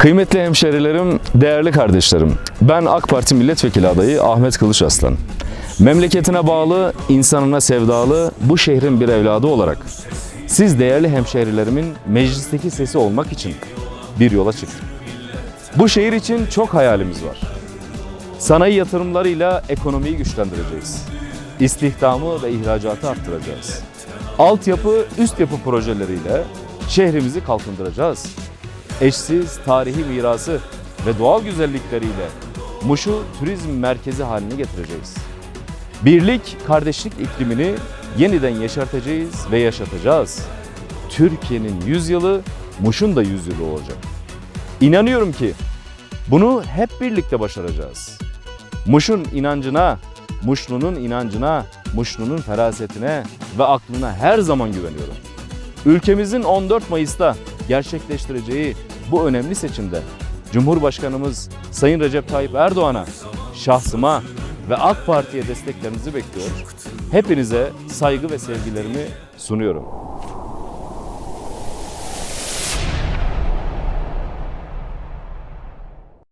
Kıymetli hemşerilerim, değerli kardeşlerim. Ben AK Parti Milletvekili adayı Ahmet Kılıç Aslan. Memleketine bağlı, insanına sevdalı bu şehrin bir evladı olarak siz değerli hemşerilerimin meclisteki sesi olmak için bir yola çıktım. Bu şehir için çok hayalimiz var. Sanayi yatırımlarıyla ekonomiyi güçlendireceğiz. İstihdamı ve ihracatı arttıracağız. Altyapı, üst yapı projeleriyle şehrimizi kalkındıracağız. Eşsiz tarihi mirası ve doğal güzellikleriyle Muş'u turizm merkezi haline getireceğiz. Birlik, kardeşlik iklimini yeniden yeşerteceğiz ve yaşatacağız. Türkiye'nin yüzyılı, Muş'un da yüzyılı olacak. İnanıyorum ki bunu hep birlikte başaracağız. Muş'un inancına, Muşlu'nun inancına, Muşlu'nun ferasetine ve aklına her zaman güveniyorum. Ülkemizin 14 Mayıs'ta gerçekleştireceği bu önemli seçimde Cumhurbaşkanımız Sayın Recep Tayyip Erdoğan'a, şahsıma ve AK Parti'ye desteklerinizi bekliyor. Hepinize saygı ve sevgilerimi sunuyorum.